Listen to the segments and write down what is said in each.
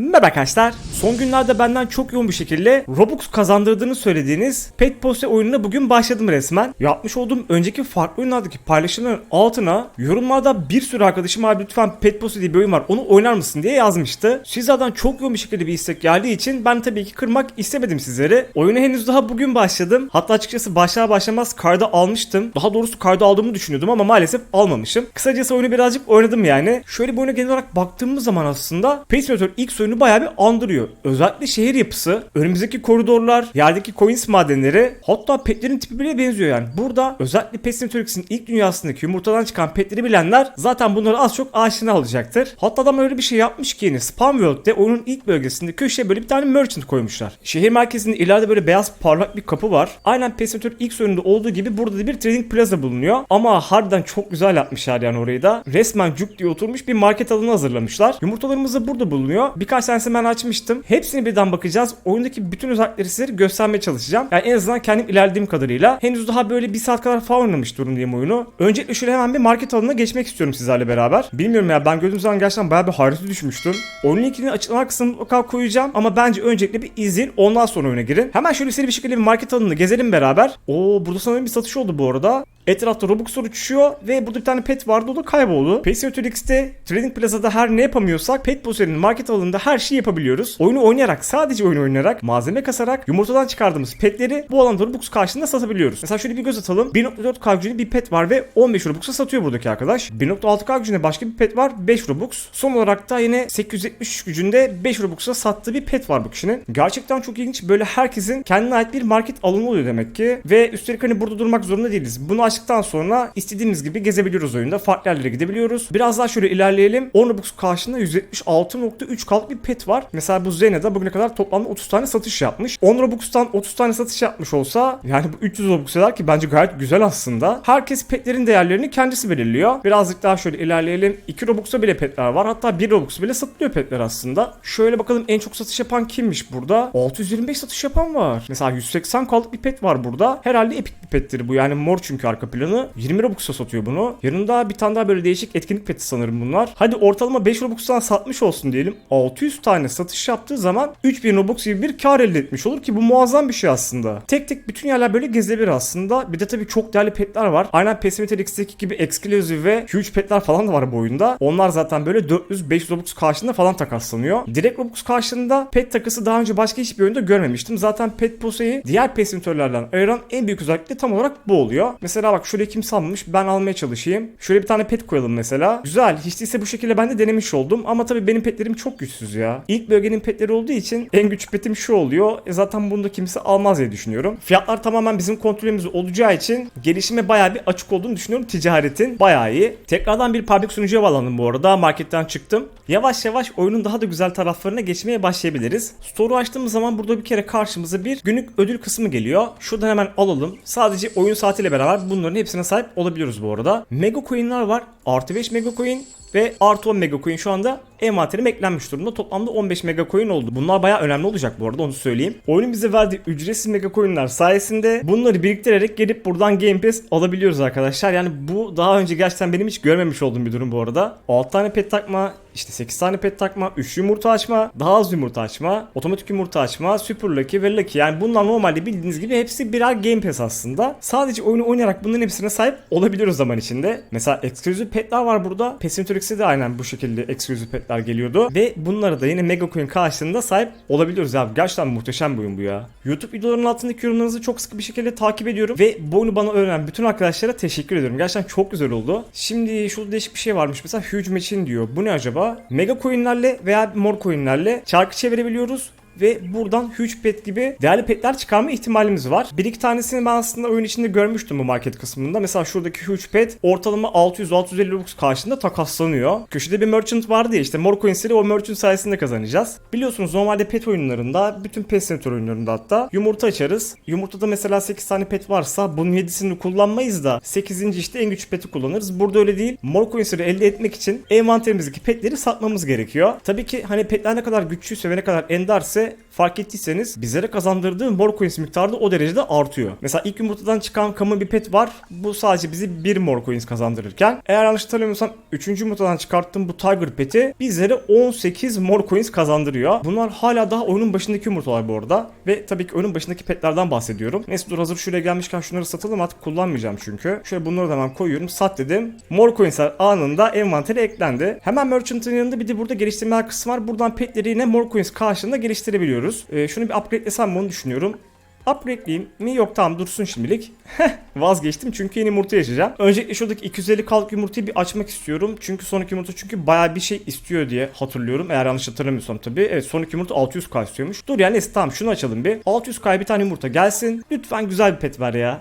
Merhaba arkadaşlar. Son günlerde benden çok yoğun bir şekilde Robux kazandırdığını söylediğiniz Pet Pose oyununa bugün başladım resmen. Yapmış olduğum önceki farklı oyunlardaki paylaşımların altına yorumlarda bir sürü arkadaşım abi lütfen Pet Pose diye bir oyun var onu oynar mısın diye yazmıştı. Sizlerden çok yoğun bir şekilde bir istek geldiği için ben tabii ki kırmak istemedim sizleri. Oyuna henüz daha bugün başladım. Hatta açıkçası başlar başlamaz kayda almıştım. Daha doğrusu kayda aldığımı düşünüyordum ama maalesef almamışım. Kısacası oyunu birazcık oynadım yani. Şöyle bir oyuna genel olarak baktığımız zaman aslında Simulator ilk oyunu bayağı bir andırıyor. Özellikle şehir yapısı, önümüzdeki koridorlar, yerdeki coins madenleri, hatta petlerin tipi bile benziyor yani. Burada özellikle Pet Simulator X'in ilk dünyasındaki yumurtadan çıkan petleri bilenler zaten bunları az çok aşina alacaktır. Hatta adam öyle bir şey yapmış ki yine Spam World'de oyunun ilk bölgesinde köşeye böyle bir tane merchant koymuşlar. Şehir merkezinde ileride böyle beyaz parlak bir kapı var. Aynen Pet Simulator ilk oyununda olduğu gibi burada da bir trading plaza bulunuyor. Ama harbiden çok güzel yapmışlar yani orayı da. Resmen cuk diye oturmuş bir market alanı hazırlamışlar. Yumurtalarımız da burada bulunuyor. Birkaç tanesini ben açmıştım. Hepsini birden bakacağız. Oyundaki bütün özellikleri size göstermeye çalışacağım. Yani en azından kendim ilerlediğim kadarıyla. Henüz daha böyle bir saat kadar falan oynamış durumdayım oyunu. Öncelikle şöyle hemen bir market alanına geçmek istiyorum sizlerle beraber. Bilmiyorum ya ben gördüğüm zaman gerçekten bayağı bir hayrete düşmüştüm. Oyunun linkini açıklama kısmına mutlaka koyacağım. Ama bence öncelikle bir izleyin ondan sonra oyuna girin. Hemen şöyle seri bir şekilde bir market alanını gezelim beraber. Oo burada sanırım bir satış oldu bu arada. Etrafta Robux'lar uçuşuyor ve burada bir tane pet vardı o da kayboldu. Simulator X'te Trading Plaza'da her ne yapamıyorsak Pet Pose'nin market alanında her şeyi yapabiliyoruz. Oyunu oynayarak sadece oyun oynayarak malzeme kasarak yumurtadan çıkardığımız petleri bu alanda Robux karşılığında satabiliyoruz. Mesela şöyle bir göz atalım. 1.4K gücünde bir pet var ve 15 Robux'a satıyor buradaki arkadaş. 1.6K gücünde başka bir pet var 5 Robux. Son olarak da yine 873 gücünde 5 Robux'a sattığı bir pet var bu kişinin. Gerçekten çok ilginç. Böyle herkesin kendine ait bir market alanı oluyor demek ki. Ve üstelik hani burada durmak zorunda değiliz. Bunu açtıktan sonra istediğimiz gibi gezebiliyoruz oyunda. Farklı yerlere gidebiliyoruz. Biraz daha şöyle ilerleyelim. 10 Robux karşılığında 176.3 kalıp bir pet var. Mesela bu Zena'da bugüne kadar toplamda 30 tane satış yapmış. 10 Robux'tan 30 tane satış yapmış olsa yani bu 300 Robux eder ki bence gayet güzel aslında. Herkes petlerin değerlerini kendisi belirliyor. Birazcık daha şöyle ilerleyelim. 2 Robux'a bile petler var. Hatta 1 Robux bile satılıyor petler aslında. Şöyle bakalım en çok satış yapan kimmiş burada? 625 satış yapan var. Mesela 180 kalıp bir pet var burada. Herhalde epik bir pettir bu. Yani mor çünkü arka planı. 20 Robux'a satıyor bunu. Yanında bir tane daha böyle değişik etkinlik peti sanırım bunlar. Hadi ortalama 5 Robux'tan satmış olsun diyelim. 600 tane satış yaptığı zaman 3000 Robux gibi bir kar elde etmiş olur ki bu muazzam bir şey aslında. Tek tek bütün yerler böyle gezilebilir aslında. Bir de tabii çok değerli petler var. Aynen Pesimeter X'teki gibi exclusive ve huge petler falan da var bu oyunda. Onlar zaten böyle 400-500 Robux karşılığında falan takaslanıyor. Direkt Robux karşılığında pet takısı daha önce başka hiçbir oyunda görmemiştim. Zaten pet poseyi diğer pesimitörlerden ayıran en büyük özellik tam olarak bu oluyor. Mesela bak şöyle kim sanmış ben almaya çalışayım. Şöyle bir tane pet koyalım mesela. Güzel. Hiç değilse bu şekilde ben de denemiş oldum. Ama tabii benim petlerim çok güçsüz ya. İlk bölgenin petleri olduğu için en güçlü petim şu oluyor. E zaten bunu da kimse almaz diye düşünüyorum. Fiyatlar tamamen bizim kontrolümüz olacağı için gelişime bayağı bir açık olduğunu düşünüyorum ticaretin. Bayağı iyi. Tekrardan bir public sunucuya bağlandım bu arada. Marketten çıktım. Yavaş yavaş oyunun daha da güzel taraflarına geçmeye başlayabiliriz. Store'u açtığımız zaman burada bir kere karşımıza bir günlük ödül kısmı geliyor. Şuradan hemen alalım. Sadece oyun saatiyle beraber bunların hepsine sahip olabiliyoruz bu arada. Mega coin'ler var. Artı 5 mega coin ve artı 10 mega coin şu anda envanterim eklenmiş durumda. Toplamda 15 mega coin oldu. Bunlar bayağı önemli olacak bu arada onu söyleyeyim. Oyunun bize verdiği ücretsiz mega coinler sayesinde bunları biriktirerek gelip buradan Game Pass alabiliyoruz arkadaşlar. Yani bu daha önce gerçekten benim hiç görmemiş olduğum bir durum bu arada. 6 tane pet takma, işte 8 tane pet takma, 3 yumurta açma, daha az yumurta açma, otomatik yumurta açma, super lucky ve lucky. Yani bunlar normalde bildiğiniz gibi hepsi birer Game Pass aslında. Sadece oyunu oynayarak bunların hepsine sahip olabiliyoruz zaman içinde. Mesela exclusive petler var burada. Pesimitörix'e de aynen bu şekilde exclusive petler geliyordu. Ve bunlara da yine Mega Coin karşılığında sahip olabiliyoruz abi. Gerçekten muhteşem bir oyun bu ya. YouTube videolarının altındaki yorumlarınızı çok sıkı bir şekilde takip ediyorum. Ve bu oyunu bana öğrenen bütün arkadaşlara teşekkür ediyorum. Gerçekten çok güzel oldu. Şimdi şurada değişik bir şey varmış. Mesela Huge Machine diyor. Bu ne acaba? Mega Coin'lerle veya mor coin'lerle çarkı çevirebiliyoruz ve buradan huge pet gibi değerli petler çıkarma ihtimalimiz var. Bir iki tanesini ben aslında oyun içinde görmüştüm bu market kısmında. Mesela şuradaki huge pet ortalama 600-650 Robux karşında takaslanıyor. Köşede bir merchant vardı ya işte mor coinsleri o merchant sayesinde kazanacağız. Biliyorsunuz normalde pet oyunlarında bütün pet center oyunlarında hatta yumurta açarız. Yumurtada mesela 8 tane pet varsa bunun 7'sini kullanmayız da 8. işte en güçlü peti kullanırız. Burada öyle değil. Mor coinsleri elde etmek için envanterimizdeki petleri satmamız gerekiyor. Tabii ki hani petler ne kadar güçlüyse ve ne kadar enderse fark ettiyseniz bizlere kazandırdığı mor coins miktarı da o derecede artıyor. Mesela ilk yumurtadan çıkan common bir pet var. Bu sadece bizi bir mor coins kazandırırken eğer yanlış hatırlamıyorsam 3. yumurtadan çıkarttığım bu tiger peti bizlere 18 mor coins kazandırıyor. Bunlar hala daha oyunun başındaki yumurtalar bu arada. Ve tabii ki oyunun başındaki petlerden bahsediyorum. Neyse dur hazır şuraya gelmişken şunları satalım artık kullanmayacağım çünkü. Şöyle bunları da hemen koyuyorum. Sat dedim. Mor coinsler anında envantere eklendi. Hemen merchant'ın yanında bir de burada geliştirmeler kısmı var. Buradan petleri yine mor coins karşılığında geliştirebiliyoruz. Ee, şunu bir upgradelesem onu düşünüyorum. Upgradeleyeyim mi? Yok tamam dursun şimdilik. Vazgeçtim çünkü yeni yumurta yaşayacağım. Öncelikle şuradaki 250 kalık yumurtayı bir açmak istiyorum. Çünkü sonraki yumurta çünkü bayağı bir şey istiyor diye hatırlıyorum. Eğer yanlış hatırlamıyorsam tabii. Evet sonraki yumurta 600k istiyormuş. Dur yani neyse tamam şunu açalım bir. 600k bir tane yumurta gelsin. Lütfen güzel bir pet ver ya.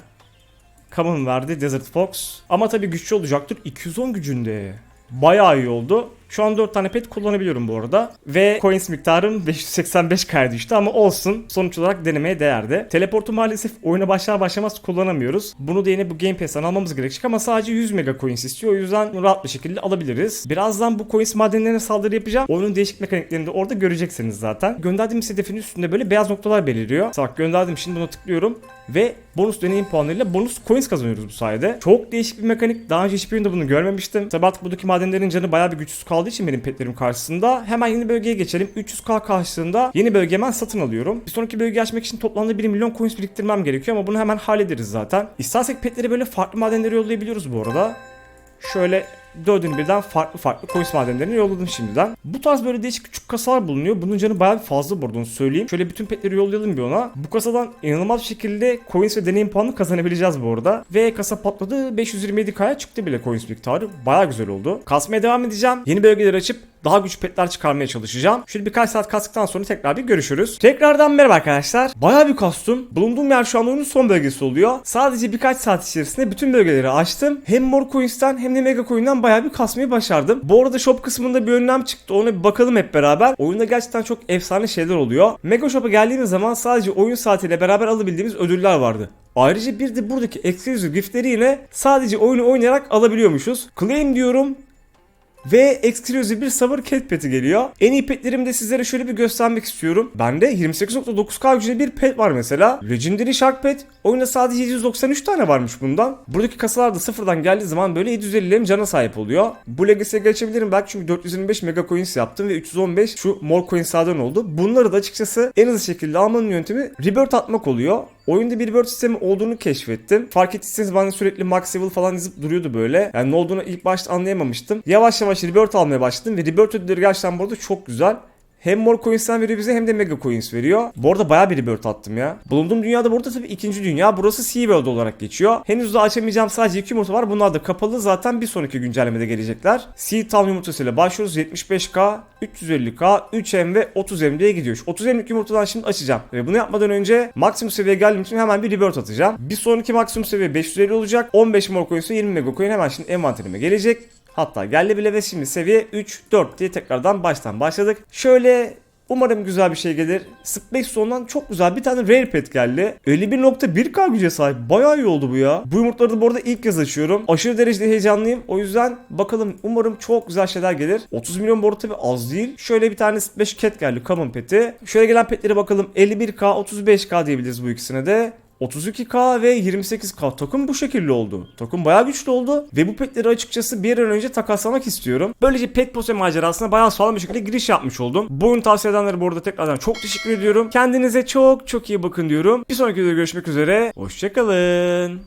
Common verdi Desert Fox. Ama tabii güçlü olacaktır. 210 gücünde. Bayağı iyi oldu. Şu an 4 tane pet kullanabiliyorum bu arada. Ve coins miktarım 585k'ya düştü ama olsun. Sonuç olarak denemeye değerdi. Teleportu maalesef oyuna başlar başlamaz kullanamıyoruz. Bunu da yine bu Game Pass'ten almamız gerekecek ama sadece 100 mega coins istiyor. O yüzden rahat bir şekilde alabiliriz. Birazdan bu coins madenlerine saldırı yapacağım. Oyunun değişik mekaniklerini de orada göreceksiniz zaten. Gönderdiğim hedefin üstünde böyle beyaz noktalar beliriyor. Bak gönderdim şimdi buna tıklıyorum. Ve bonus deneyim puanlarıyla bonus coins kazanıyoruz bu sayede. Çok değişik bir mekanik. Daha önce hiçbir oyunda bunu görmemiştim. Tabi artık buradaki madenlerin canı bayağı bir güçsüz kaldığı için benim petlerim karşısında. Hemen yeni bölgeye geçelim. 300k karşılığında yeni bölge hemen satın alıyorum. Bir sonraki bölgeyi açmak için toplamda 1 milyon coins biriktirmem gerekiyor ama bunu hemen hallederiz zaten. İstersek petleri böyle farklı madenlere yollayabiliyoruz bu arada. Şöyle dördünü birden farklı farklı coins madenlerini yolladım şimdiden. Bu tarz böyle değişik küçük kasalar bulunuyor. Bunun canı bayağı bir fazla onu söyleyeyim. Şöyle bütün petleri yollayalım bir ona. Bu kasadan inanılmaz bir şekilde coins ve deneyim puanı kazanabileceğiz bu arada. Ve kasa patladı. 527k'ya çıktı bile coins miktarı. Bayağı güzel oldu. Kasmaya devam edeceğim. Yeni bölgeler açıp daha güçlü petler çıkarmaya çalışacağım. Şöyle birkaç saat kastıktan sonra tekrar bir görüşürüz. Tekrardan merhaba arkadaşlar. Bayağı bir kastım. Bulunduğum yer şu an oyunun son bölgesi oluyor. Sadece birkaç saat içerisinde bütün bölgeleri açtım. Hem mor coins'ten hem de mega coin'den bayağı bir kasmayı başardım. Bu arada shop kısmında bir önlem çıktı. Ona bir bakalım hep beraber. Oyunda gerçekten çok efsane şeyler oluyor. Mega shop'a geldiğimiz zaman sadece oyun saatiyle beraber alabildiğimiz ödüller vardı. Ayrıca bir de buradaki exclusive giftleri yine sadece oyunu oynayarak alabiliyormuşuz. Claim diyorum ve exclusive bir Summer Cat Pet'i geliyor. En iyi petlerimi de sizlere şöyle bir göstermek istiyorum. Bende 28.9k gücünde bir pet var mesela. Legendary Shark Pet. Oyunda sadece 793 tane varmış bundan. Buradaki kasalarda sıfırdan geldiği zaman böyle 750'lerin cana sahip oluyor. Bu Legacy'ye geçebilirim belki çünkü 425 mega coins yaptım ve 315 şu mor coinslerden oldu. Bunları da açıkçası en hızlı şekilde almanın yöntemi rebirth atmak oluyor. Oyunda bir rebirth sistemi olduğunu keşfettim. Fark ettiyseniz bana sürekli max level falan yazıp duruyordu böyle. Yani ne olduğunu ilk başta anlayamamıştım. Yavaş yavaş rebirth almaya başladım ve rebirth ödülleri gerçekten bu arada çok güzel. Hem mor coins'ten veriyor bize hem de mega coins veriyor. Bu arada bayağı bir rebirth attım ya. Bulunduğum dünyada burada tabii ikinci dünya. Burası SeaWorld olarak geçiyor. Henüz daha açamayacağım sadece iki yumurta var. Bunlar da kapalı. Zaten bir sonraki güncellemede gelecekler. Sea Town yumurtasıyla başlıyoruz. 75k, 350k, 3M ve 30M diye gidiyor. Şu 30M'lik yumurtadan şimdi açacağım. Ve bunu yapmadan önce maksimum seviyeye geldiğim için hemen bir rebirth atacağım. Bir sonraki maksimum seviye 550 olacak. 15 mor coins ve 20 mega coin hemen şimdi envanterime gelecek. Hatta geldi bile ve şimdi seviye 3, 4 diye tekrardan baştan başladık. Şöyle Umarım güzel bir şey gelir. Space sonundan çok güzel bir tane rare pet geldi. 51.1k güce sahip. Bayağı iyi oldu bu ya. Bu yumurtları da bu arada ilk kez açıyorum. Aşırı derecede heyecanlıyım. O yüzden bakalım umarım çok güzel şeyler gelir. 30 milyon bu arada tabii az değil. Şöyle bir tane 5 cat geldi. Common peti. Şöyle gelen petlere bakalım. 51k 35k diyebiliriz bu ikisine de. 32k ve 28k takım bu şekilde oldu. Takım bayağı güçlü oldu ve bu petleri açıkçası bir an önce takaslamak istiyorum. Böylece pet pose macerasına bayağı sağlam bir şekilde giriş yapmış oldum. Bu oyunu tavsiye edenlere bu arada tekrardan çok teşekkür ediyorum. Kendinize çok çok iyi bakın diyorum. Bir sonraki videoda görüşmek üzere. Hoşçakalın.